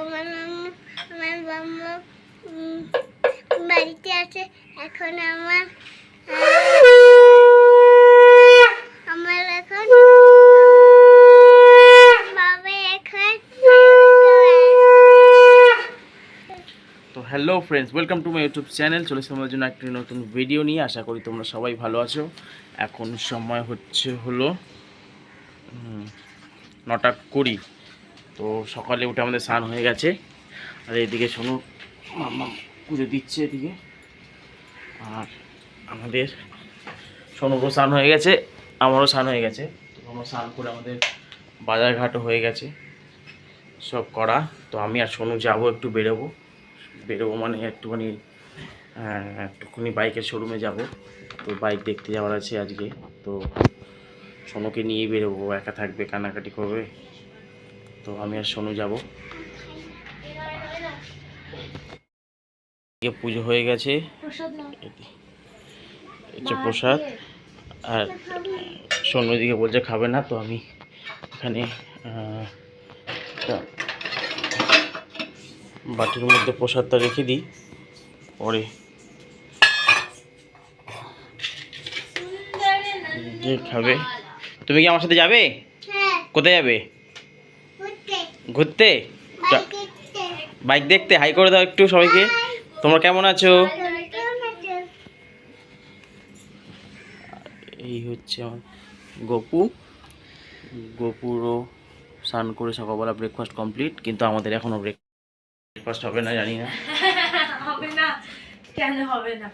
আমার মাম্মা আমার উম, বাড়িতে আছে এখন আমার আমার এখন তো hello friends welcome to my YouTube channel চলে তোমাদের জন্য একটি নতুন ভিডিও নিয়ে। আশা করি তোমরা সবাই ভালো আছো। এখন সময় হচ্ছে হলো নটা কুড়ি। তো সকালে উঠে আমাদের স্নান হয়ে গেছে। আর এদিকে শোনো পুজো দিচ্ছে এদিকে। আর আমাদের সোনুরও স্নান হয়ে গেছে, আমারও স্নান হয়ে গেছে। তো আমরা স্নান করে আমাদের বাজারঘাটও হয়ে গেছে, সব করা। তো আমি আর সোনু যাব, একটু বেরোবো। বেরোবো মানে একটুখানি একটুখানি বাইকের শোরুমে যাব। তো বাইক দেখতে যাওয়ার আছে আজকে। তো সোনুকে নিয়েই বেরোবো একা থাকবে কানাকাটি করবে। তো আমি আর সোনু যাব। এদিকে পুজো হয়ে গেছে। হচ্ছে প্রসাদ। আর সোনু দিকে বলছে খাবে না তো আমি এখানে বাটির মধ্যে প্রসাদটা রেখে দিই। পরে যে খাবে? তুমি কি আমার সাথে যাবে? হ্যাঁ। কোথায় যাবে? ঘুরতে? বাইক দেখতে। হাই করে দাও একটু সবাইকে। তোমরা কেমন আছো? কেমন আছো? এই হচ্ছে আমার গপু। গপুরও স্নান করে সকালবেলা ব্রেকফাস্ট কমপ্লিট কিন্তু আমাদের এখনও ব্রেকফাস্ট হবে না জানি না। হবে না। কেন হবে না?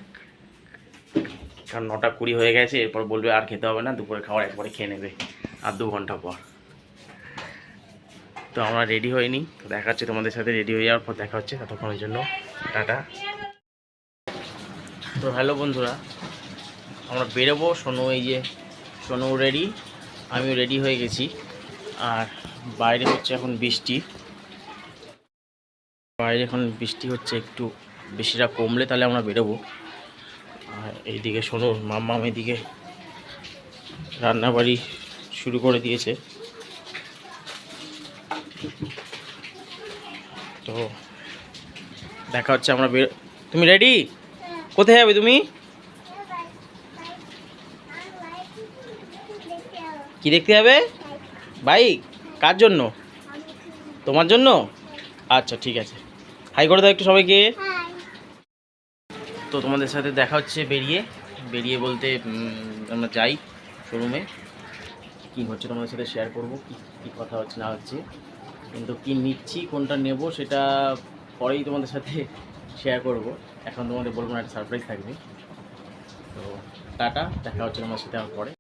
কারণ নটা কুড়ি হয়ে গেছে এরপর বলবে আর খেতে হবে না দুপুরে খাবার একবারে খেয়ে নেবে আর দু ঘণ্টা পর। তো আমরা রেডি হইনি দেখা হচ্ছে তোমাদের সাথে রেডি হয়ে যাওয়ার পর দেখা হচ্ছে। ততক্ষণের জন্য টাটা। তো হ্যালো বন্ধুরা, আমরা বেরোবো। সোনু এই যে, সোনু রেডি আমিও রেডি হয়ে গেছি। আর বাইরে হচ্ছে এখন বৃষ্টি। বাইরে এখন বৃষ্টি হচ্ছে একটু বেশিটা কমলে তাহলে আমরা বেরোবো। আর এইদিকে সোনুর মাম্মাম এদিকে রান্নাবাড়ি শুরু করে দিয়েছে। তো দেখা হচ্ছে আমরা তুমি রেডি কোথায় যাবে তুমি? কি দেখতে যাবে? বাইক কার জন্য? তোমার জন্য? আচ্ছা ঠিক আছে। হাই করে দাও একটু সবাইকে। তো তোমাদের সাথে দেখা হচ্ছে বেরিয়ে। বেরিয়ে বলতে আমরা যাই শোরুমে কী হচ্ছে তোমাদের সাথে শেয়ার করব? কী কী কথা হচ্ছে, না হচ্ছে? কিন্তু কি নিচ্ছি, কোনটা নেব সেটা পরেই তোমাদের সাথে শেয়ার করব। এখন তোমাদের বলব না, একটা সারপ্রাইজ থাকবে। তো টাটা, দেখা হচ্ছে তোমাদের সাথে আমার পরে।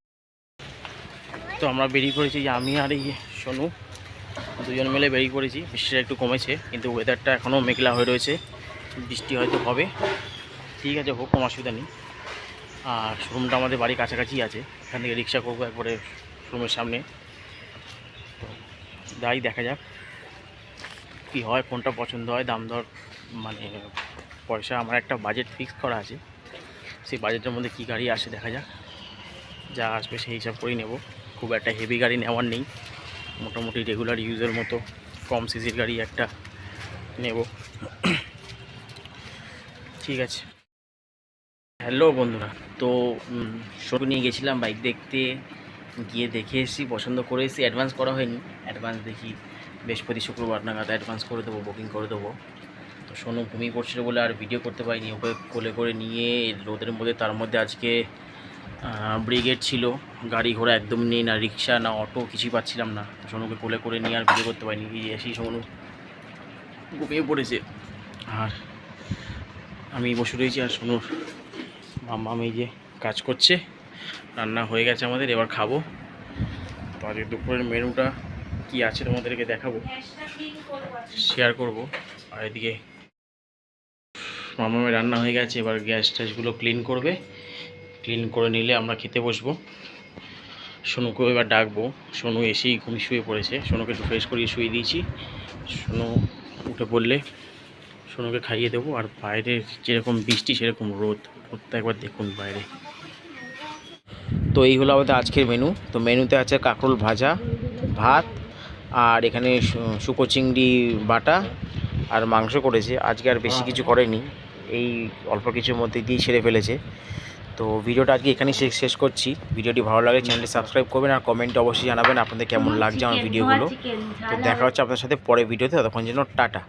তো আমরা বেরিয়ে পড়েছি, যে আমি আর এই সোনু দুজন মিলে বেরিয়ে পড়েছি। বৃষ্টিটা একটু কমেছে, কিন্তু ওয়েদারটা এখনও মেঘলা হয়ে রয়েছে। বৃষ্টি হয়তো হবে। ঠিক আছে, হোক, কোনো অসুবিধা নেই। আর শোরুমটা আমাদের বাড়ির কাছাকাছি আছে। এখান থেকে রিক্সা করব একবারে শোরুমের সামনে। যাই দেখা যাক কী হয়, কোনটা পছন্দ হয়, দাম দর মানে পয়সা আমার একটা বাজেট ফিক্স করা আছে। সেই বাজেটের মধ্যে কী গাড়ি আসে দেখা যাক। যা আসবে সেই হিসাব করেই নেব। খুব একটা হেভি গাড়ি নেওয়ার নেই। মোটামুটি রেগুলার ইউজের মতো কম সিসির গাড়ি একটা নেব। ঠিক আছে। হ্যালো বন্ধুরা, তো শো নিয়ে গেছিলাম বাইক দেখতে। গিয়ে দেখে এসেছি, পছন্দ করে এসেছি অ্যাডভান্স করা হয়নি। অ্যাডভান্স দেখি, বৃহস্পতি, শুক্রবার নাগাদ অ্যাডভান্স করে দেবো বুকিং করে দেবো। তো সোনু ঘুমিয়ে পড়ছিল বলে আর ভিডিও করতে পারিনি, ওকে কোলে করে নিয়ে রোদের মধ্যে, তার মধ্যে আজকে ব্রিগেড ছিল। গাড়ি ঘোড়া একদম নেই, না রিক্সা না অটো কিছুই পাচ্ছিলাম না। তো সোনুকে কোলে করে নিয়ে আর ভিডিও করতে পারিনি। এসেই সোনু ঘুমিয়ে পড়েছে। আর আমি বসে রয়েছি আর সোনুর মাম্মা এই যে কাজ করছে। রান্না হয়ে গেছে আমাদের, এবার খাব। তো আজকে দুপুরের মেনুটা কি আছে তোমাদেরকে দেখাবো? শেয়ার করব। আর এদিকে মামামের রান্না হয়ে গেছে, এবার গ্যাস ট্যাসগুলো ক্লিন করবে। ক্লিন করে নিলে আমরা খেতে বসবো। সোনুকেও এবার ডাকবো। সোনু এসেই ঘুমিয়ে শুয়ে পড়েছে। সোনুকে একটু ফ্রেশ করিয়ে শুয়ে দিয়েছি। সোনু উঠে পড়লে সোনুকে খাইয়ে দেবো। আর বাইরে যেরকম বৃষ্টি, সেরকম রোদ। রোদটা একবার দেখুন বাইরে। তো এই হলো আমাদের আজকের মেনু তো মেনুতে আছে কাঁকরোল ভাজা ভাত আর এখানে শুকো চিংড়ি বাটা আর মাংস করেছে। আজকে আর বেশি কিছু করেনি। এই অল্প কিছুর মধ্যে দিয়ে ছেড়ে ফেলেছে। তো ভিডিওটা আজকে এখানেই শেষ শেষ করছি। ভিডিওটি ভালো লাগে চ্যানেলটি সাবস্ক্রাইব করবেন আর কমেন্টে অবশ্যই জানাবেন আপনাদের কেমন লাগছে আমার ভিডিওগুলো তো দেখা হচ্ছে আপনার সাথে পরে ভিডিওতে। ততক্ষণ জন্য টাটা।